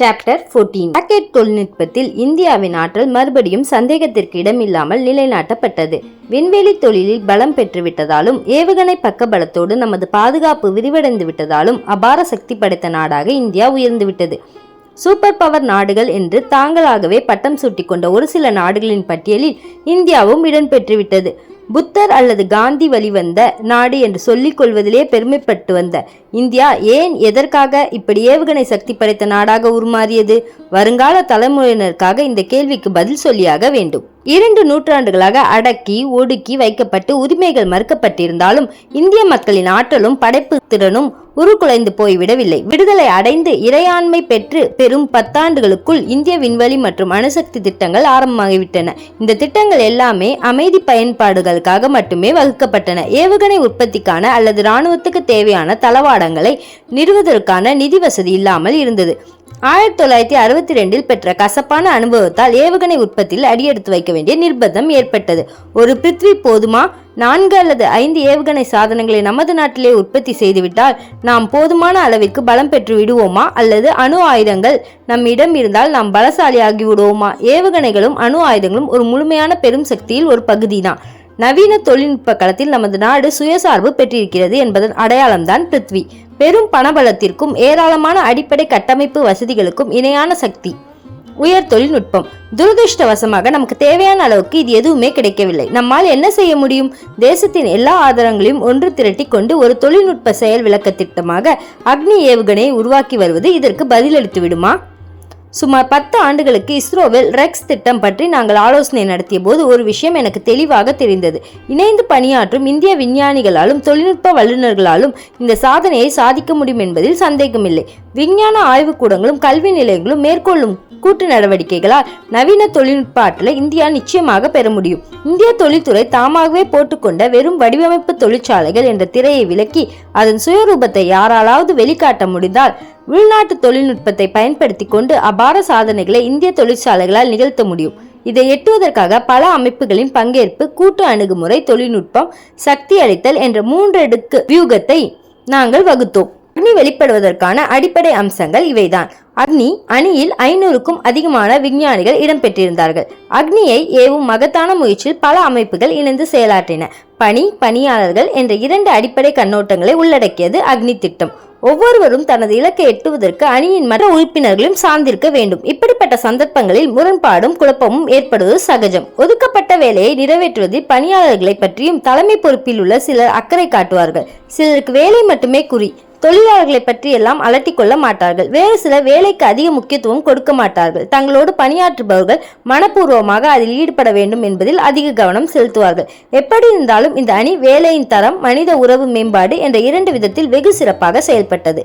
Chapter 14 rocket தொழில்நுட்பத்தில் இந்தியாவின் ஆற்றல் மறுபடியும் சந்தேகத்திற்கு இடமில்லாமல் நிலைநாட்டப்பட்டது. விண்வெளி தொழிலில் பலம் பெற்றுவிட்டதாலும் ஏவுகணை பக்கபலத்தோடு நமது பாதுகாப்பு விரிவடைந்து விட்டதாலும் அபார சக்தி படைத்த நாடாக இந்தியா உயர்ந்துவிட்டது. சூப்பர் பவர் நாடுகள் என்று தாங்களாகவே பட்டம் சூட்டிக்கொண்ட ஒரு சில நாடுகளின் பட்டியலில் இந்தியாவும் இடம்பெற்றுவிட்டது. புத்தர் அல்லது காந்தி வழிவந்த நாடு என்று சொல்லிக் கொள்வதிலே பெருமைப்பட்டு வந்த இந்தியா ஏன் எதற்காக இப்படி ஏவுகணை சக்தி படைத்த நாடாக உருமாறியது? வருங்கால தலைமுறையினருக்காக இந்த கேள்விக்கு பதில் சொல்லியாக வேண்டும். இரண்டு நூற்றாண்டுகளாக அடக்கி ஒடுக்கி வைக்கப்பட்டு உரிமைகள் மறுக்கப்பட்டிருந்தாலும் இந்திய மக்களின் ஆற்றலும் படைப்பு திறனும் உருக்குலைந்து போய்விடவில்லை. விடுதலை அடைந்து இறையாண்மை பெற்று பெரும் பத்தாண்டுகளுக்குள் இந்திய விண்வெளி மற்றும் அணுசக்தி திட்டங்கள் ஆரம்பமாகிவிட்டன. இந்த திட்டங்கள் எல்லாமே அமைதி பயன்பாடுகளுக்காக மட்டுமே வகுக்கப்பட்டன. ஏவுகணை உற்பத்திக்கான அல்லது இராணுவத்துக்கு தேவையான தளவாடங்களை நிறுவதற்கான நிதி வசதி இல்லாமல் இருந்தது. ஆயிரத்தி தொள்ளாயிரத்தி அறுபத்தி ரெண்டில் பெற்ற கசப்பான அனுபவத்தால் ஏவுகணை உற்பத்தியில் அடியெடுத்து வைக்க வேண்டிய நிர்பந்தம் ஏற்பட்டது. ஒரு பிருத்வி போதுமா? நான்கு அல்லது ஐந்து ஏவுகணை சாதனங்களை நமது நாட்டிலே உற்பத்தி செய்துவிட்டால் நாம் போதுமான அளவிற்கு பலம் பெற்று விடுவோமா? அல்லது அணு ஆயுதங்கள் நம்மிடம் இருந்தால் நாம் பலசாலியாகி விடுவோமா? ஏவுகணைகளும் அணு ஆயுதங்களும் ஒரு முழுமையான பெரும் சக்தியில் ஒரு பகுதிதான். நவீன தொழில்நுட்ப களத்தில் நமது நாடு சுயசார்பு பெற்றிருக்கிறது என்பதன் அடையாளம்தான் பிருத்வி. பெரும் பணபலத்திற்கும் ஏராளமான அடிப்படை கட்டமைப்பு வசதிகளுக்கும் இணையான சக்தி. உயர் தொழில்நுட்பம். துரதிருஷ்டவசமாக நமக்கு தேவையான அளவுக்கு இது எதுவுமே கிடைக்கவில்லை. நம்மால் என்ன செய்ய முடியும்? தேசத்தின் எல்லா ஆதாரங்களையும் ஒன்று திரட்டி கொண்டு ஒரு தொழில்நுட்ப செயல் விளக்க திட்டமாக அக்னி ஏவுகணையை உருவாக்கி வருவது இதற்கு பதிலளித்து விடுமா சுமார் பத்து ஆண்டுகளுக்கு இஸ்ரோவில் ரெக்ஸ் திட்டம் பற்றி நாங்கள் ஆலோசனை நடத்திய போது ஒரு விஷயம் எனக்கு தெளிவாக தெரிந்தது. இணைந்து பணியாற்றும் இந்திய விஞ்ஞானிகளாலும் தொழில்நுட்ப வல்லுநர்களாலும் இந்த சாதனையை சாதிக்க முடியும் என்பதில் சந்தேகமில்லை. விஞ்ஞான ஆய்வுக்கூடங்களும் கல்வி நிலையங்களும் மேற்கொள்ளும் கூட்டு நடவடிக்கைகளால் நவீன தொழில்நுட்ப ஆற்றலை இந்தியா நிச்சயமாக பெற முடியும். இந்திய தொழில்துறை தாமாகவே போட்டுக்கொண்ட வெறும் வடிவமைப்பு தொழிற்சாலைகள் என்ற திரையை விலக்கி அதன் சுயரூபத்தை யாராலாவது வெளிக்காட்ட முடிந்தால் உள்நாட்டு தொழில்நுட்பத்தை பயன்படுத்தி கொண்டு அபார சாதனைகளை இந்திய தொழிற்சாலைகளால் நிகழ்த்த முடியும். இதை எட்டுவதற்காக பல அமைப்புகளின் பங்கேற்பு கூட்டு அணுகுமுறை தொழில்நுட்பம் சக்தி அளித்தல் என்ற மூன்றடுக்கு வியூகத்தை நாங்கள் வகுத்தோம். அக்னி வெளிப்படுவதற்கான அடிப்படை அம்சங்கள் இவைதான். அக்னி அணியில் ஐநூறுக்கும் அதிகமான விஞ்ஞானிகள் இடம்பெற்றிருந்தார்கள். அக்னியை ஏவும் மகத்தான முயற்சியில் பல அமைப்புகள் இணைந்து செயலாற்றின. பணி பணியாளர்கள் என்ற இரண்டு அடிப்படை கண்ணோட்டங்களை உள்ளடக்கியது அக்னி திட்டம். ஒவ்வொருவரும் தனது இலக்கை எட்டுவதற்கு அணியின் மற்ற உறுப்பினர்களும் சார்ந்திருக்க வேண்டும். இப்படிப்பட்ட சந்தர்ப்பங்களில் முரண்பாடும் குழப்பமும் ஏற்படுவது சகஜம். ஒதுக்கப்பட்ட வேலையை நிறைவேற்றுவதில் பணியாளர்களை பற்றியும் தலைமை பொறுப்பில் உள்ள சிலர் அக்கறை காட்டுவார்கள். சிலருக்கு வேலை மட்டுமே குறி. தொழிலாளர்களை பற்றி எல்லாம் அலட்டிக் கொள்ள மாட்டார்கள். வேறு சிலர் வேலைக்கு அதிக முக்கியத்துவம் கொடுக்க மாட்டார்கள். தங்களோடு பணியாற்றுபவர்கள் மனப்பூர்வமாக அதில் ஈடுபட வேண்டும் என்பதில் அதிக கவனம் செலுத்துவார்கள். எப்படி இருந்தாலும் இந்த அணி வேலையின் தரம் மனித உறவு மேம்பாடு என்ற இரண்டு விதத்தில் வெகு சிறப்பாக செயல்பட்டது.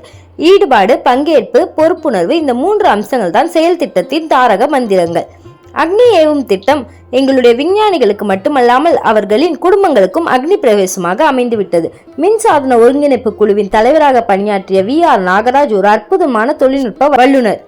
ஈடுபாடு பங்கேற்பு பொறுப்புணர்வு இந்த மூன்று அம்சங்கள் தான் செயல் திட்டத்தின் தாரக மந்திரங்கள். அக்னி ஏவும் திட்டம் எங்களுடைய விஞ்ஞானிகளுக்கு மட்டுமல்லாமல் அவர்களின் குடும்பங்களுக்கும் அக்னி பிரவேசமாக அமைந்துவிட்டது. மின்சாதன ஒருங்கிணைப்பு குழுவின் தலைவராக பணியாற்றிய வி ஆர் நாகராஜ் ஒரு அற்புதமான தொழில்நுட்ப வல்லுநர்.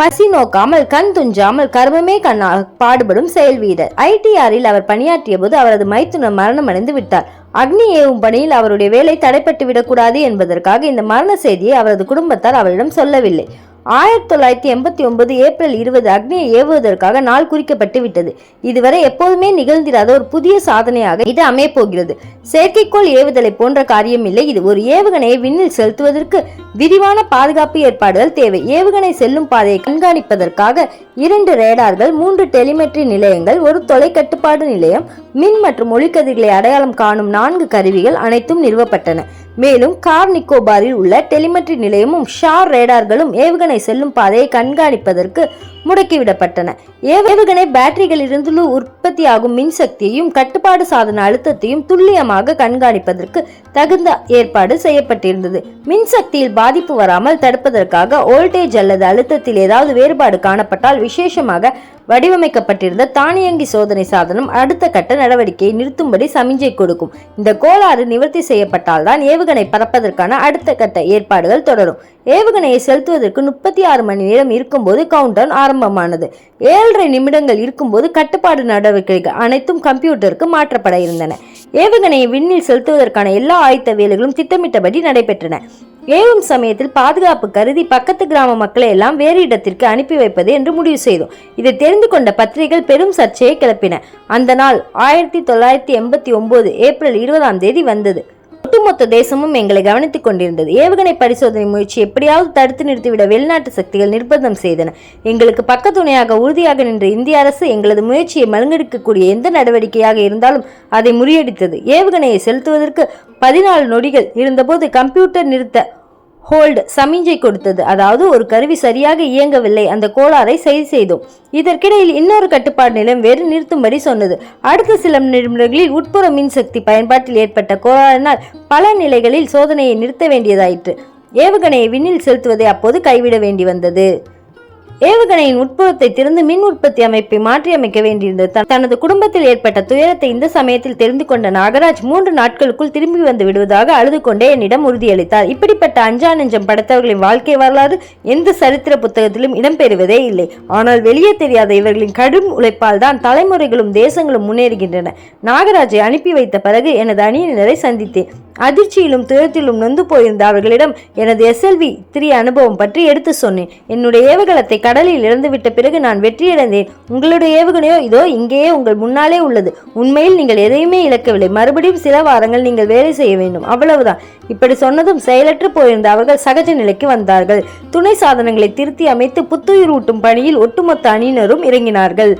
பசி நோக்காமல் கண் துஞ்சாமல் கர்மமே கண்ணாக பாடுபடும் செயல் வீரர். ஐடிஆரில் அவர் பணியாற்றிய போது அவரது மைத்துனர் மரணமடைந்து விட்டார். அக்னி ஏவும் பணியில் அவருடைய வேலை தடைப்பட்டு விடக்கூடாது என்பதற்காக இந்த மரண செய்தியை அவரது குடும்பத்தார் அவரிடம் சொல்லவில்லை. ஆயிரத்தி தொள்ளாயிரத்தி எண்பத்தி ஒன்பது ஏப்ரல் இருபது அக்னியை ஏவுவதற்காக நாள் குறிக்கப்பட்டு விட்டது. இதுவரை எப்போதுமே நிகழ்ந்திராத ஒரு புதிய சாதனையாக இது அமையப்போகிறது செயற்கைக்கோள் ஏவுதலை போன்ற காரியம் இல்லை இது ஒரு ஏவுகணையை விண்ணில் செலுத்துவதற்கு விரிவான பாதுகாப்பு ஏற்பாடுகள் தேவை. ஏவுகணை செல்லும் பாதையை கண்காணிப்பதற்காக இரண்டு ரேடார்கள் மூன்று டெலிமெட்ரி நிலையங்கள் ஒரு தொலை கட்டுப்பாடு நிலையம் மின் மற்றும் ஒளிக்கதிர்களை அடையாளம் காணும் நான்கு கருவிகள் அனைத்தும் நிறுவப்பட்டன. மேலும் கார் நிக்கோபாரில் உள்ள டெலிமெட்ரி நிலையமும் ஷார் ரேடார்களும் ஏவுகணை செல்லும் பாதையை கண்காணிப்பதற்கு முடக்கிவிடப்பட்டன. ஏவுகணை பேட்டரிகளிலிருந்து உற்பத்தியாகும் மின்சக்தியையும் கட்டுப்பாடு சாதன அழுத்தத்தையும் துல்லியமாக கண்காணிப்பதற்கு தகுந்த ஏற்பாடு செய்யப்பட்டிருந்தது. மின்சக்தியில் பாதிப்பு வராமல் தடுப்பதற்காக வோல்டேஜ் அல்லது அழுத்தத்தில் ஏதாவது வேறுபாடு காணப்பட்டால் விசேஷமாக வடிவமைக்கப்பட்டிருந்த தானியங்கி சோதனை சாதனம் அடுத்த கட்ட நடவடிக்கையை நிறுத்தும்படி சமிஞ்சை கொடுக்கும். இந்த கோளாறு நிவர்த்தி செய்யப்பட்டால்தான் ஏவுகணை பறப்பதற்கான அடுத்த கட்ட ஏற்பாடுகள் தொடரும். ஏவுகணையை செலுத்துவதற்கு முப்பத்தி ஆறு மணி நேரம் இருக்கும்போது கவுண்டவுன் ஆரம்பமானது. ஏழரை நிமிடங்கள் இருக்கும்போது கட்டுப்பாடு நடவடிக்கைகள் அனைத்தும் கம்ப்யூட்டருக்கு மாற்றப்பட இருந்தன. ஏவுகணையை விண்ணில் செலுத்துவதற்கான எல்லா ஆயத்த வேலைகளும் திட்டமிட்டபடி நடைபெற்றன. ஏவும் சமயத்தில் பாதுகாப்பு கருதி பக்கத்து கிராம மக்களை எல்லாம் வேறு இடத்திற்கு அனுப்பி வைப்பது என்று முடிவு செய்தோம். இதை தெரிந்து கொண்ட பத்திரிகைகள் பெரும் சர்ச்சையை கிளப்பின. அந்த நாள் ஆயிரத்தி தொள்ளாயிரத்தி எண்பத்தி ஒன்பது ஏப்ரல் இருபதாம் தேதி வந்தது. ஒட்டுமொத்த தேசமும் எங்களை கவனித்துக் கொண்டிருந்தது. ஏவுகணை பரிசோதனை முயற்சி எப்படியாவது தடுத்து நிறுத்திவிட வெளிநாட்டு சக்திகள் நிர்பந்தம் செய்தன. எங்களுக்கு பக்கத்துணையாக உறுதியாக நின்ற இந்திய அரசு எங்களது முயற்சியை மலங்கெடுக்கக்கூடிய எந்த நடவடிக்கையாக இருந்தாலும் அதை முறியடித்தது. ஏவுகணையை செலுத்துவதற்கு பதினாலு நொடிகள் இருந்தபோது கம்ப்யூட்டர் நிறுத்த ஹோல்டு சமிஞ்சை கொடுத்தது. அதாவது ஒரு கருவி சரியாக இயங்கவில்லை. அந்த கோளாறை சரி செய்தோம். இதற்கிடையில் இன்னொரு கட்டுப்பாடு நிலையம் வேறு நிறுத்தும்படி சொன்னது. அடுத்த சில நிமிடங்களில் உட்புற மின்சக்தி பயன்பாட்டில் ஏற்பட்ட கோளாறினால் பல நிலைகளில் சோதனையை நிறுத்த வேண்டியதாயிற்று. ஏவுகணையை விண்ணில் செலுத்துவதை அப்போது கைவிட வேண்டி வந்தது. ஏவுகணையின் உட்புறத்தை திறந்து மின் உற்பத்தி அமைப்பை மாற்றியமைக்க வேண்டியிருந்தது தனது குடும்பத்தில் ஏற்பட்ட துயரத்தை இந்த சமயத்தில் தெரிந்து கொண்ட நாகராஜ் மூன்று நாட்களுக்குள் திரும்பி வந்து விடுவதாக அழுது கொண்டே என்னிடம் உறுதியளித்தார். இப்படிப்பட்ட அஞ்சா நெஞ்சம் படைத்தவர்களின் வாழ்க்கை வரலாறு எந்த சரித்திர புத்தகத்திலும் இடம்பெறுவதே இல்லை. ஆனால் வெளியே தெரியாத இவர்களின் கடும் உழைப்பால் தான் தலைமுறைகளும் தேசங்களும் முன்னேறுகின்றன. நாகராஜை அனுப்பி வைத்த பிறகு எனது அணியினரை சந்தித்தேன். அதிர்ச்சியிலும் துயரத்திலும் நொந்து போயிருந்த அவர்களிடம் எனது எஸ்எல்வி த்ரீ அனுபவம் பற்றி எடுத்து சொன்னேன். என்னுடைய ஏவுகணத்தை கடலில் இறந்துவிட்ட பிறகு நான் வெற்றியடைந்தேன். உங்களுடைய ஏவுகணையோ இதோ இங்கேயே உங்கள் முன்னாலே உள்ளது. உண்மையில் நீங்கள் எதையுமே இழக்கவில்லை. மறுபடியும் சில வாரங்கள் நீங்கள் வேலை செய்ய வேண்டும். அவ்வளவுதான். இப்படி சொன்னதும் செயலற்று போயிருந்த அவர்கள் சகஜ நிலைக்கு வந்தார்கள். துணை சாதனங்களை திருத்தி அமைத்து புத்துயிர் ஊட்டும் பணியில் ஒட்டுமொத்த அணியினரும் இறங்கினார்கள்.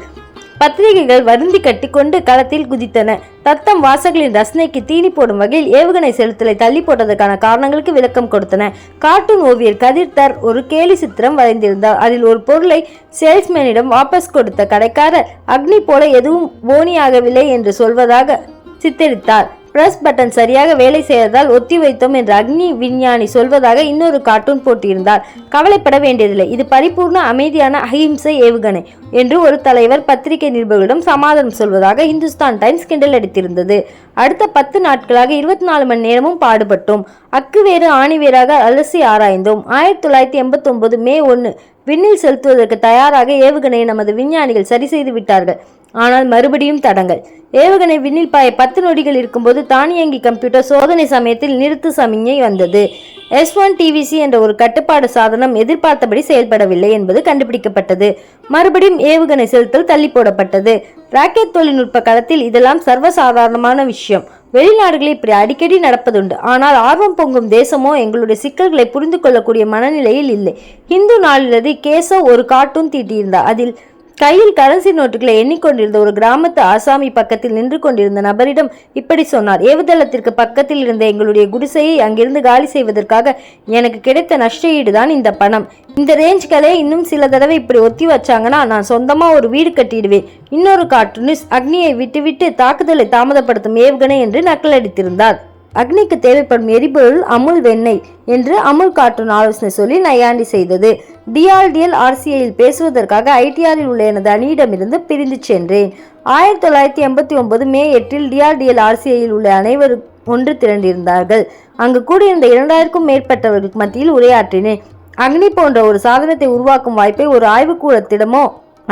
பத்திரிகைகள் வருந்தி கட்டி கொண்டு களத்தில் குதித்தன. தத்தம் வாசகர்களின் ரசனைக்கு தீனி போடும் வகையில் ஏவுகணை செலுத்தலை தள்ளி போட்டதற்கான காரணங்களுக்கு விளக்கம் கொடுத்தன. கார்ட்டூன் ஓவியர் கதிர் தர் ஒரு கேலி சித்திரம் வரைந்திருந்தார். அதில் ஒரு பொருளை சேல்ஸ்மேனிடம் வாபஸ் கொடுத்த கடைக்காரர் அக்னி போல எதுவும் போனியாகவில்லை என்று சொல்வதாக சித்தரித்தார். பிரஸ் பட்டன் சரியாக வேலை செய்ததால் ஒத்தி வைத்தோம் என்று அக்னி விஞ்ஞானி சொல்வதாக இன்னொரு கார்ட்டூன் போட்டியிருந்தார் கவலைப்பட வேண்டியதில்லை. இது பரிபூர்ண அமைதியான அஹிம்சை ஏவுகணை என்று ஒரு தலைவர் பத்திரிகை நிருபர்களிடம் சமாதானம் சொல்வதாக இந்துஸ்தான் டைம்ஸ் கிண்டல் அடித்திருந்தது. அடுத்த பத்து நாட்களாக இருபத்தி நாலு மணி நேரமும் பாடுபட்டோம். அக்கு வேறு அலசி ஆராய்ந்தோம். ஆயிரத்தி தொள்ளாயிரத்தி எண்பத்தி ஒன்பது மே ஒன்று விண்ணில் செலுத்துவதற்கு தயாராக ஏவுகணையை நமது விஞ்ஞானிகள் சரி செய்து விட்டார்கள். ஆனால் மறுபடியும் தடங்கள். ஏவுகணை விண்ணில் பாய பத்து நொடிகள் இருக்கும்போது தானியங்கி கம்ப்யூட்டர் சோதனை சமயத்தில் நிறுத்து சமிஞ்சை வந்தது. எஸ் ஒன் டிவிசி என்ற ஒரு கட்டுப்பாடு சாதனம் எதிர்பார்த்தபடி செயல்படவில்லை என்பது கண்டுபிடிக்கப்பட்டது. மறுபடியும் ஏவுகணை செலுத்தல் தள்ளி போடப்பட்டது. ராக்கெட் தொழில்நுட்ப களத்தில் இதெல்லாம் சர்வசாதாரணமான விஷயம். வெளிநாடுகளில் இப்படி அடிக்கடி நடப்பதுண்டு. ஆனால் ஆர்வம் பொங்கும் தேசமோ எங்களுடைய சிக்கல்களை புரிந்து கொள்ளக்கூடிய மனநிலையில் இல்லை. ஹிந்து நாளிலது கேசவ் ஒரு கார்ட்டூன் தீட்டியிருந்தார் அதில் கையில் கரன்சி நோட்டுகளை எண்ணிக்கொண்டிருந்த ஒரு கிராமத்து ஆசாமி பக்கத்தில் நின்று கொண்டிருந்த நபரிடம் இப்படி சொன்னார். ஏவுதளத்திற்கு பக்கத்தில் இருந்த எங்களுடைய குடிசையை அங்கிருந்து காலி செய்வதற்காக எனக்கு கிடைத்த நஷ்ட ஈடுதான் இந்த பணம். இந்த ரேஞ்ச்களை இன்னும் சில தடவை இப்படி ஒத்தி வச்சாங்கன்னா நான் சொந்தமாக ஒரு வீடு கட்டிடுவேன். இன்னொரு கார்ட்டூனிஸ்ட் அக்னியை விட்டுவிட்டு தாக்குதலை தாமதப்படுத்தும் ஏவுகணை என்று நக்கலடித்திருந்தார். அக்னிக்கு தேவைப்படும் எரிபொருள் அமுல் வெண்ணெய் என்று அமுல் கார்ட்டூன் ஆலோசனை சொல்லி நையாண்டி செய்தது. டிஆர்டிஎல் ஆர்சிஐயில் பேசுவதற்காக ஐடிஆரில் உள்ள எனது அணியிடமிருந்து பிரிந்து சென்றேன். ஆயிரத்தி தொள்ளாயிரத்தி எண்பத்தி ஒன்பது மே எட்டில் டிஆர்டிஎல் ஆர்சிஐயில் உள்ள அனைவரும் ஒன்று திரண்டிருந்தார்கள். அங்கு கூடியிருந்த இரண்டாயிரக்கும் மேற்பட்டவர்களுக்கு மத்தியில் உரையாற்றினேன். அக்னி போன்ற ஒரு சாதனத்தை உருவாக்கும் வாய்ப்பை ஒரு ஆய்வுக்கூடத்திடமோ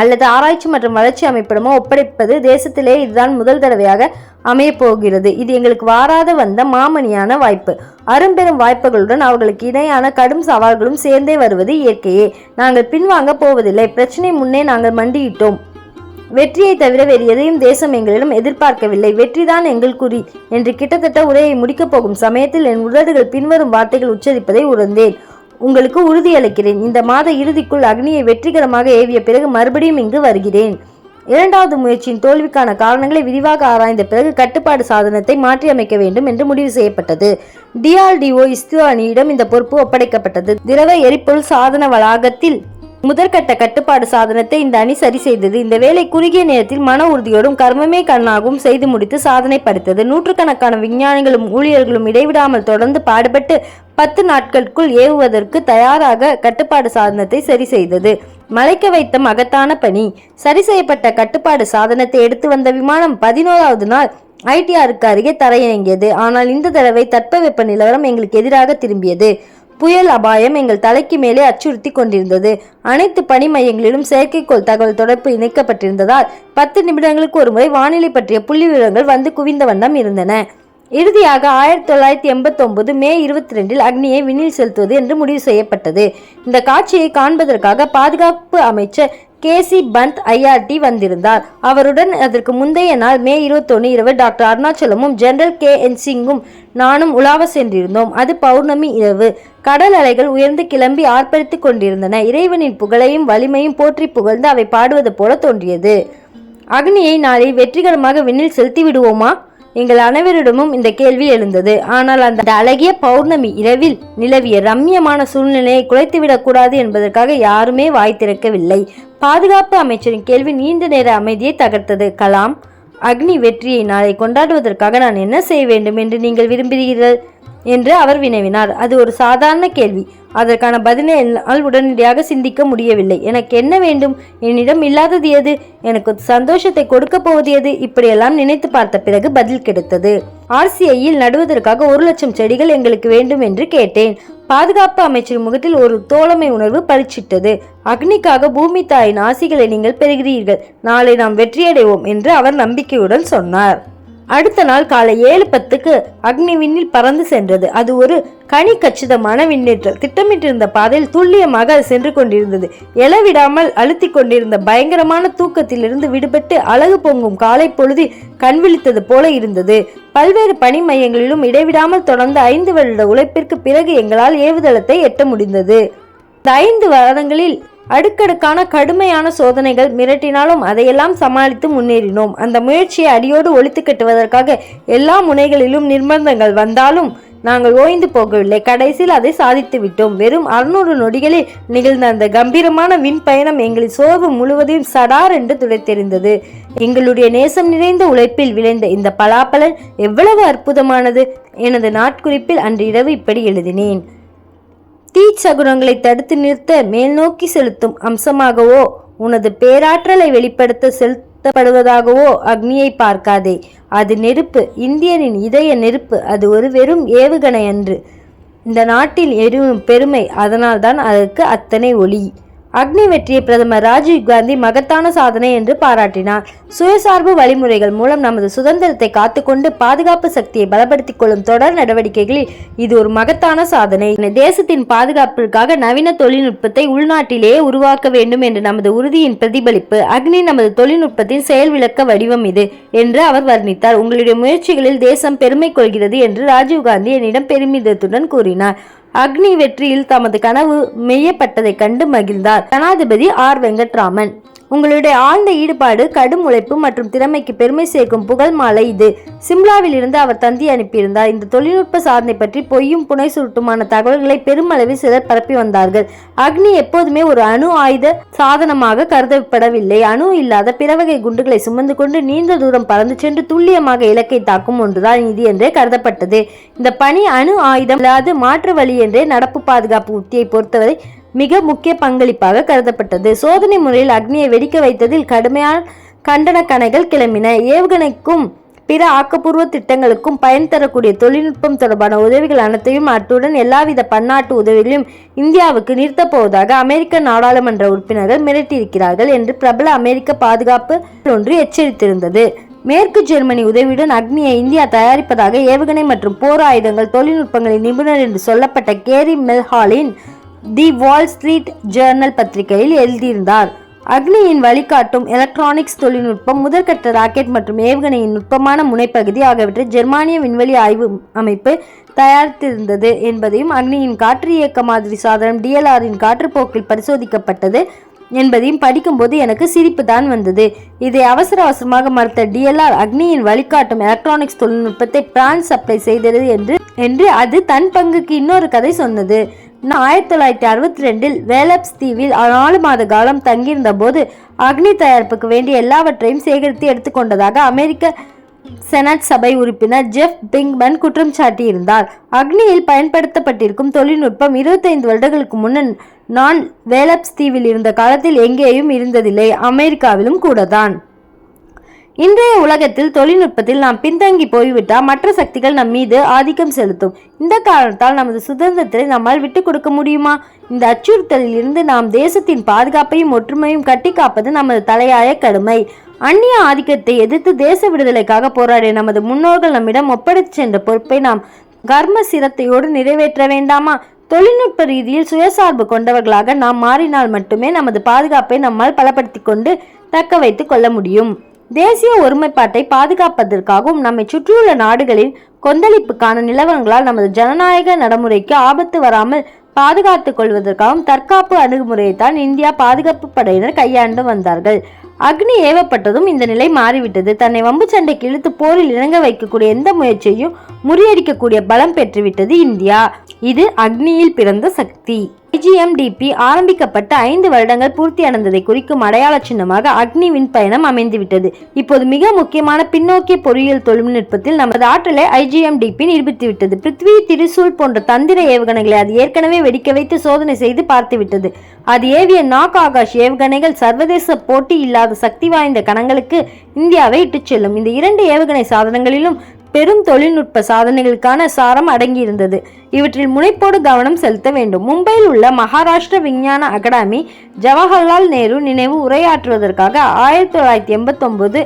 அல்லது ஆராய்ச்சி மற்றும் வளர்ச்சி அமைப்பிடமோ ஒப்படைப்பது தேசத்திலே இதுதான் முதல் தடவையாக அமையப்போகிறது. இது எங்களுக்கு வாராத வந்த மாமணியான வாய்ப்பு. அரும்பெரும் வாய்ப்புகளுடன் அவர்களுக்கு இணையான கடும் சவால்களும் சேர்ந்தே வருவது இயற்கையே. நாங்கள் பின்வாங்க போவதில்லை. பிரச்சனை முன்னே நாங்கள் மண்டியிட்டோம். வெற்றியை தவிர வேறு எதையும் தேசம் எங்களிடம் எதிர்பார்க்கவில்லை. வெற்றிதான் எங்கள் குறி என்று கிட்டத்தட்ட உரையை முடிக்கப் போகும் சமயத்தில் என் உதடுகள் பின்வரும் வார்த்தைகள் உச்சரிப்பதை உணர்ந்தேன். உங்களுக்கு உறுதியளிக்கிறேன். இந்த மாத இறுதிக்குள் அக்னியை வெற்றிகரமாக ஏவிய பிறகு மறுபடியும் இங்கு வருகிறேன். இரண்டாவது முயற்சியின் தோல்விக்கான காரணங்களை விரிவாக ஆராய்ந்த பிறகு கட்டுப்பாடு சாதனத்தை மாற்றியமைக்க வேண்டும் என்று முடிவு செய்யப்பட்டது. டிஆர்டிஓ இஸ்ரோ அணியிடம் இந்த பொறுப்பு ஒப்படைக்கப்பட்டது. திரவ எரிபொருள் சாதன வளாகத்தில் முதற்கட்ட கட்டுப்பாடு சாதனத்தை இந்த அணி சரி செய்தது. இந்த வேலை குறுகிய நேரத்தில் மன உறுதியோடும் கர்மமே கண்ணாகவும் செய்து முடித்து சாதனை படைத்தது. நூற்றுக்கணக்கான விஞ்ஞானிகளும் ஊழியர்களும் இடைவிடாமல் தொடர்ந்து பாடுபட்டு பத்து நாட்களுக்குள் ஏவுவதற்கு தயாராக கட்டுப்பாடு சாதனத்தை சரி செய்தது. மலைக்க வைத்த மகத்தான பணி. சரி செய்யப்பட்ட கட்டுப்பாடு சாதனத்தை எடுத்து வந்த விமானம் பதினோராவது நாள் ஐடிஆருக்கு அருகே தரையிறங்கியது. ஆனால் இந்த தடவை தட்பவெப்ப நிலவரம் எங்களுக்கு எதிராக திரும்பியது. புயல் அபாயம் எங்கள் தலைக்கு மேலே அச்சுறுத்தி கொண்டிருந்தது. அனைத்து பணி மையங்களிலும் செயற்கைக்கோள் தகவல் தொடர்பு இணைக்கப்பட்டிருந்ததால் பத்து நிமிடங்களுக்கு ஒருமுறை வானிலை பற்றிய புள்ளி விவரங்கள் வந்து குவிந்த வண்ணம் இருந்தன. இறுதியாக ஆயிரத்தி தொள்ளாயிரத்தி எண்பத்தொன்பது மே இருபத்தி ரெண்டில் அக்னியை விண்ணில் செலுத்துவது என்று முடிவு செய்யப்பட்டது. இந்த காட்சியை காண்பதற்காக பாதுகாப்பு அமைச்சர் கே சி பந்த் ஐஆர்டி வந்திருந்தார். அவருடன் அதற்கு முந்தைய நாள் மே இருபத்தொன்னு இரவு டாக்டர் அருணாச்சலமும் ஜெனரல் கே என் சிங்கும் நானும் உலாவ சென்றிருந்தோம். அது பௌர்ணமி இரவு. கடல் அலைகள் உயர்ந்து கிளம்பி ஆர்ப்பரித்துக் கொண்டிருந்தன. இறைவனின் புகழையும் வலிமையும் போற்றி புகழ்ந்து அவை பாடுவது போல தோன்றியது. அக்னியை நாளை வெற்றிகரமாக விண்ணில் செலுத்தி விடுவோமா? எங்கள் அனைவரிடமும் இந்த கேள்வி எழுந்தது. ஆனால் அந்த அழகிய பௌர்ணமி இரவில் நிலவிய ரம்மியமான சூழ்நிலையை குலைத்துவிடக்கூடாது என்பதற்காக யாருமே வாய் திறக்கவில்லை. பாதுகாப்பு அமைச்சரின் கேள்வி நீண்ட நேர அமைதியை தகர்த்தது. கலாம் அக்னி வெற்றியை நாளை கொண்டாடுவதற்காக நான் என்ன செய்ய வேண்டும் என்று நீங்கள் விரும்புகிறீர்கள்? என்று அவர் வினவினார். அது ஒரு சாதாரண கேள்வி. அதற்கான பதிலை என்னால் உடனடியாக சிந்திக்க முடியவில்லை. எனக்கு என்ன வேண்டும்? என்னிடம் இல்லாதது எது? எனக்கு சந்தோஷத்தை கொடுக்க போவது எது? இப்படியெல்லாம் நினைத்து பார்த்த பிறகு பதில் கிடைத்தது. ஆர்சிஐயில் நடுவதற்காக ஒரு லட்சம் செடிகள் எங்களுக்கு வேண்டும் என்று கேட்டேன். பாதுகாப்பு அமைச்சர் முகத்தில் ஒரு தோழமை உணர்வு பறிச்சிட்டது அக்னிக்காக பூமி தாயின் ஆசிகளை நீங்கள் பெறுகிறீர்கள். நாளை நாம் வெற்றியடைவோம் என்று அவர் நம்பிக்கையுடன் சொன்னார். அடுத்த நாள் காலை ஏழு பத்துக்கு அக்னி விண்ணில் பறந்து சென்றது. அது ஒரு கனி கச்சிதமான விண்ணேற்றல் திட்டமிட்டிருந்த பாதையில் துல்லியமாக அது சென்று கொண்டிருந்தது. எழவிடாமல் அழுத்தி கொண்டிருந்த பயங்கரமான தூக்கத்திலிருந்து விடுபட்டு அழகு பொங்கும் காலை பொழுதில் கண் விழித்தது போல இருந்தது. பல்வேறு பணி மையங்களிலும் இடைவிடாமல் தொடர்ந்த ஐந்து வருட உழைப்பிற்கு பிறகு எங்களால் ஏவுதளத்தை எட்ட முடிந்தது. இந்த ஐந்து வருடங்களில் அடுக்கடுக்கான கடுமையான சோதனைகள் மிரட்டினாலும் அதையெல்லாம் சமாளித்து முன்னேறினோம். அந்த முயற்சியை அடியோடு ஒழித்து கட்டுவதற்காக எல்லா முனைகளிலும் நிர்பந்தங்கள் வந்தாலும் நாங்கள் ஓய்ந்து போகவில்லை. கடைசியில் அதை சாதித்து விட்டோம். வெறும் அறுநூறு நொடிகளில் நிகழ்ந்த அந்த கம்பீரமான விண் பயணம் எங்களின் சோர்வு முழுவதையும் சடார் என்று துடைத்தெறிந்தது. எங்களுடைய நேசம் நிறைந்த உழைப்பில் விளைந்த இந்த பலாப்பலன் எவ்வளவு அற்புதமானது எனது நாட்குறிப்பில் அன்று இரவு இப்படி எழுதினேன். தீச்சகுனங்களை தடுத்து நிறுத்த மேல்நோக்கி செலுத்தும் அம்சமாகவோ உனது பேராற்றலை வெளிப்படுத்த செலுத்தப்படுவதாகவோ அக்னியை பார்க்காதே. அது நெருப்பு. இந்தியனின் இதய நெருப்பு. அது ஒரு வெறும் ஏவுகணை அன்று இந்த நாட்டில் எரியும் பெருமை. அதனால்தான் அதற்கு அத்தனை ஒளி. அக்னி வெற்றியை பிரதமர் ராஜீவ் காந்தி மகத்தான சாதனை என்று பாராட்டினார். சுயசார்பு வழிமுறைகள் மூலம் நமது சுதந்திரத்தை காத்துக்கொண்டு பாதுகாப்பு சக்தியை பலப்படுத்திக் கொள்ளும் தொடர் நடவடிக்கைகளில் இது ஒரு மகத்தான சாதனை. தேசத்தின் பாதுகாப்பிற்காக நவீன தொழில்நுட்பத்தை உள்நாட்டிலேயே உருவாக்க வேண்டும் என்று நமது உறுதியின் பிரதிபலிப்பு அக்னி நமது தொழில்நுட்பத்தின் செயல் விளக்க வடிவம் இது என்று அவர் வர்ணித்தார். உங்களுடைய முயற்சிகளில் தேசம் பெருமை கொள்கிறது என்று ராஜீவ்காந்தி என்னிடம் பெருமிதத்துடன் கூறினார். அக்னி வெற்றியில் தமது கனவு மெய்யப்பட்டதைக் கண்டு மகிழ்ந்தார். ஜனாதிபதி ஆர். வெங்கட்ராமன். உங்களுடைய ஆழ்ந்த ஈடுபாடு கடும் உழைப்பு மற்றும் திறமைக்கு பெருமை சேர்க்கும் புகழ் மாலை இது. சிம்லாவில் இருந்து அவர் தந்தி அனுப்பியிருந்தார். இந்த தொழில்நுட்ப சாதனை பற்றி பொய்யும் புனை சுருட்டுமான தகவல்களை பெருமளவில் சிலர் பரப்பி வந்தார்கள். அக்னி எப்போதுமே ஒரு அணு ஆயுத சாதனமாக கருதப்படவில்லை. அணு இல்லாத பிறவகை குண்டுகளை சுமந்து கொண்டு நீண்ட தூரம் பறந்து சென்று துல்லியமாக இலக்கை தாக்கும் ஒன்றுதான் இது என்றே கருதப்பட்டது. இந்த பணி அணு ஆயுதம் இல்லாது மாற்று வழி என்றே நடப்பு பாதுகாப்பு உத்தியை பொறுத்தவரை மிக முக்கிய பங்களிப்பாக கருதப்பட்டது. சோதனை முறையில் அக்னியை வெடிக்க வைத்ததில் கடுமையான கண்டன கணைகள் கிளம்பின. ஏவுகணைக்கும் பிற ஆக்கப்பூர்வ திட்டங்களுக்கும் பயன் தரக்கூடிய தொழில்நுட்பம் தொடர்பான உதவிகள் அனைத்தையும் அத்துடன் எல்லாவித பன்னாட்டு உதவிகளையும் இந்தியாவுக்கு நிறுத்தப் போவதாக அமெரிக்க நாடாளுமன்ற உறுப்பினர்கள் மிரட்டியிருக்கிறார்கள் என்று பிரபல அமெரிக்க பாதுகாப்பு ஒன்று எச்சரித்திருந்தது. மேற்கு ஜெர்மனி உதவியுடன் அக்னியை இந்தியா தயாரிப்பதாக ஏவுகணை மற்றும் போர் ஆயுதங்கள் தொழில்நுட்பங்களின் நிபுணர் என்று சொல்லப்பட்ட கேரி மெல்ஹாலின் தி வால் ஸ்ட்ரீட் ஜேர்னல் பத்திரிகையில் எழுதியிருந்தார். அக்னியின் வழிகாட்டும் எலக்ட்ரானிக்ஸ் தொழில்நுட்பம் முதற்கட்ட ராக்கெட் மற்றும் ஏவுகணையின் நுட்பமான முனைப்பகுதி ஆகியவற்றை ஜெர்மானிய விண்வெளி ஆய்வு அமைப்பு தயாரித்திருந்தது என்பதையும் அக்னியின் காற்று இயக்க மாதிரி சாதனம் டிஎல்ஆரின் காற்றுப்போக்கில் பரிசோதிக்கப்பட்டது என்பதையும் படிக்கும்போது எனக்கு சிரிப்பு தான் வந்தது. இதை அவசர அவசரமாக மறுத்த டிஎல்ஆர் அக்னியின் வழிகாட்டும் எலக்ட்ரானிக்ஸ் தொழில்நுட்பத்தை பிரான்ஸ் சப்ளை செய்தது என்று என்று அது தன் பங்குக்கு இன்னொரு கதை சொன்னது. ஆயிரத்தி தொள்ளாயிரத்தி அறுபத்தி ரெண்டில் வேலப்ஸ் தீவில் நாலு மாத காலம் தங்கியிருந்த போது அக்னி தயாரிப்புக்கு வேண்டிய எல்லாவற்றையும் சேகரித்து எடுத்துக்கொண்டதாக அமெரிக்க செனட் சபை உறுப்பினர் ஜெஃப் பிங்மன் குற்றம் சாட்டியிருந்தார். அக்னியில் பயன்படுத்தப்பட்டிருக்கும் தொழில்நுட்பம் இருபத்தைந்து வருடங்களுக்கு முன்னர் நான் வேலப்ஸ் தீவில் இருந்த காலத்தில் எங்கேயும் இருந்ததில்லை அமெரிக்காவிலும் கூட தான் இன்றைய உலகத்தில் தொழில்நுட்பத்தில் நாம் பின்தங்கி போய்விட்டால் மற்ற சக்திகள் நம் மீது ஆதிக்கம் செலுத்தும். இந்த காரணத்தால் நமது சுதந்திரத்தை நம்மால் விட்டுக் கொடுக்க முடியுமா? இந்த அச்சுறுத்தலில் இருந்து நாம் தேசத்தின் பாதுகாப்பையும் ஒற்றுமையும் கட்டி காப்பது நமது தலையாய கடமை. அந்நிய ஆதிக்கத்தை எதிர்த்து தேச விடுதலைக்காக போராடிய நமது முன்னோர்கள் நம்மிடம் ஒப்படைத்து சென்ற பொறுப்பை நாம் கர்ம சிரத்தையோடு நிறைவேற்ற வேண்டாமா? தொழில்நுட்ப ரீதியில் சுயசார்பு கொண்டவர்களாக நாம் மாறினால் மட்டுமே நமது பாதுகாப்பை நம்மால் பலப்படுத்தி கொண்டு தக்க வைத்துக் கொள்ள முடியும். தேசிய ஒருமைப்பாட்டை பாதுகாப்பதற்காகவும் நம்மை சுற்றியுள்ள நாடுகளின் கொந்தளிப்புக்கான நிலவரங்களால் நமது ஜனநாயக நடைமுறைக்கு ஆபத்து வராமல் பாதுகாத்துக் கொள்வதற்காகவும் தற்காப்பு அணுகுமுறையைத்தான் இந்தியா பாதுகாப்பு படையினர் கையாண்டு வந்தார்கள். அக்னி ஏவப்பட்டதும் இந்த நிலை மாறிவிட்டது. தன்னை வம்பு சண்டைக்கு இழுத்து போரில் இறங்க வைக்கக்கூடிய எந்த முயற்சியையும் முறியடிக்கக்கூடிய பலம் பெற்றுவிட்டது இந்தியா. இது அக்னியில் பிறந்த சக்தி. ஐஜிஎம்டிபி ஆரம்பிக்கப்பட்ட ஐந்து வருடங்கள் பூர்த்தி அடைந்ததை குறிக்கும் அடையாள சின்னமாக அக்னி விண்பயணம் அமைந்துவிட்டது. இப்போது மிக முக்கியமான பின்னோக்கிய பொறியியல் தொழில்நுட்பத்தில் நமது ஆற்றலை ஐஜிஎம்டிபி நிரூபித்துவிட்டது பிருத்வி திரிசூல் போன்ற தந்திர ஏவுகணைகளை அது ஏற்கனவே வெடிக்க வைத்து சோதனை செய்து பார்த்துவிட்டது. அது ஏவிய நாக் ஆகாஷ் ஏவுகணைகள் சர்வதேச போட்டி இல்லாத சக்தி வாய்ந்த கணங்களுக்கு இந்தியாவை இட்டுச் செல்லும். இந்த இரண்டு ஏவுகணை சாதனங்களிலும் பெரும் தொழில்நுட்ப சாதனைகளுக்கான சாரம் அடங்கியிருந்தது. இவற்றில் முனைப்போடு கவனம் செலுத்த வேண்டும். மும்பையில் உள்ள மகாராஷ்டிர விஞ்ஞான அகாடமி ஜவஹர்லால் நேரு நினைவு உரையாற்றுவதற்காக ஆயிரத்தி தொள்ளாயிரத்தி எண்பத்தொன்பது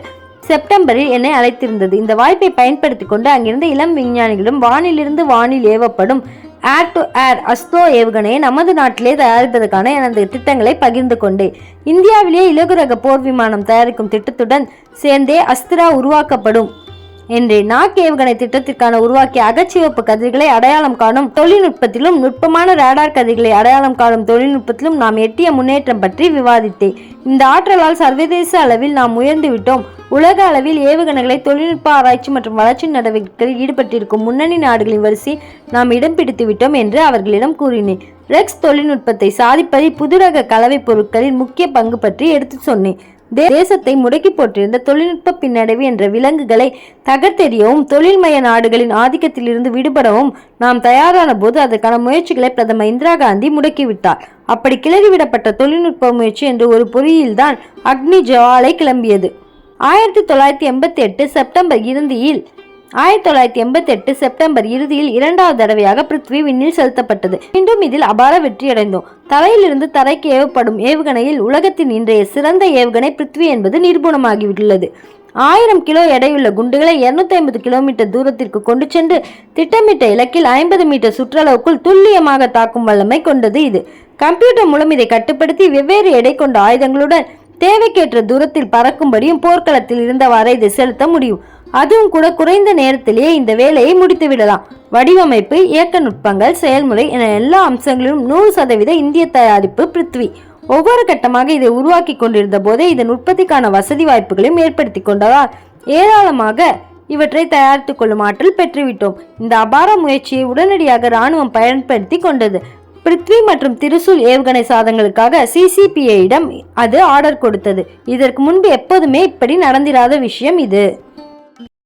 செப்டம்பரில் என்னை அழைத்திருந்தது. இந்த வாய்ப்பை பயன்படுத்தி கொண்டு அங்கிருந்த இளம் விஞ்ஞானிகளும் வானிலிருந்து வானில் ஏவப்படும் ஏர் டு ஏர் அஸ்தோ ஏவுகணையை நமது நாட்டிலே தயாரிப்பதற்கான எனது திட்டங்களை பகிர்ந்து கொண்டேன். இந்தியாவிலேயே இலகுரக போர் விமானம் தயாரிக்கும் திட்டத்துடன் சேர்ந்தே அஸ்திரா உருவாக்கப்படும். என்று நாக் ஏவுகணை திட்டத்திற்கான உருவாக்கிய அகச்சிவப்பு கதிர்களை அடையாளம் காணும் தொழில்நுட்பத்திலும் நுட்பமான ரேடார் கதிர்களை அடையாளம் காணும் தொழில்நுட்பத்திலும் நாம் எட்டிய முன்னேற்றம் பற்றி விவாதித்தேன். இந்த ஆற்றலால் சர்வதேச அளவில் நாம் உயர்ந்து விட்டோம். உலக அளவில் ஏவுகணைகளை தொழில்நுட்ப ஆராய்ச்சி மற்றும் வளர்ச்சி நடவடிக்கைகளில் ஈடுபட்டிருக்கும் முன்னணி நாடுகளின் வரிசை நாம் இடம் பிடித்து விட்டோம் என்று அவர்களிடம் கூறினேன். ரெக்ஸ் தொழில்நுட்பத்தை சாதிப்பதில் புதுரக கலவை பொருட்களின் முக்கிய பங்கு பற்றி எடுத்து சொன்னேன். தேசத்தை முடக்கி போட்டிருந்த தொழில்நுட்ப பின்னடைவு என்ற விலங்குகளை தகர்த்தெறியவும் தொழில்மய நாடுகளின் ஆதிக்கத்திலிருந்து விடுபடவும் நாம் தயாரான போது அதற்கான முயற்சிகளை பிரதமர் இந்திரா காந்தி முடக்கிவிட்டார். அப்படி கிளறிவிடப்பட்ட தொழில்நுட்ப முயற்சி என்று ஒரு பொறியில்தான் அக்னி ஜவாலை கிளம்பியது. ஆயிரத்தி தொள்ளாயிரத்தி எண்பத்தி எட்டு செப்டம்பர் இறுதியில் ஆயிரத்தி தொள்ளாயிரத்தி எண்பத்தி எட்டு செப்டம்பர் இறுதியில் இரண்டாவது தடவையாக பிருத்வி விண்ணில் செலுத்தப்பட்டது. மீண்டும் இதில் அபார வெற்றியடைந்தோம் தரையிலிருந்து தரைக்கு ஏவப்படும் ஏவுகணையில் உலகத்தின் இன்றைய சிறந்த ஏவுகணை பிருத்வி என்பது நிரூபணமாகியுள்ளது ஆயிரம் கிலோ எடையுள்ள குண்டுகளை இருநூத்தி ஐம்பது கிலோமீட்டர் தூரத்திற்கு கொண்டு சென்று திட்டமிட்ட இலக்கில் ஐம்பது மீட்டர் சுற்றளவுக்குள் துல்லியமாக தாக்கும் வல்லமை கொண்டது இது. கம்ப்யூட்டர் மூலம் இதை கட்டுப்படுத்தி வெவ்வேறு எடை கொண்ட ஆயுதங்களுடன் தேவைக்கேற்ற தூரத்தில் பறக்கும்படியும் போர்க்களத்தில் இருந்தவாறு இதை செலுத்த முடியும். அதுவும் கூட குறைந்த நேரத்திலேயே இந்த வேலையை முடித்து விடலாம். வடிவமைப்பு இயக்க நுட்பங்கள் செயல்முறை என எல்லா அம்சங்களிலும் நூறு சதவீத இந்திய தயாரிப்பு பிருத்வி. ஒவ்வொரு கட்டமாக இதை உருவாக்கி கொண்டிருந்த போதே இதன் உற்பத்திக்கான வசதி வாய்ப்புகளையும் ஏற்படுத்தி கொண்டதால் ஏராளமாக இவற்றை தயாரித்துக் கொள்ளும் ஆற்றல் பெற்றுவிட்டோம். இந்த அபார முயற்சியை உடனடியாக ராணுவம் பயன்படுத்தி கொண்டது. பிருத்வி மற்றும் திருசூல் ஏவுகணை சாதனங்களுக்காக சிசிபிஐயிடம் அது ஆர்டர் கொடுத்தது. இதற்கு முன்பு எப்போதுமே இப்படி நடந்திராத விஷயம் இது.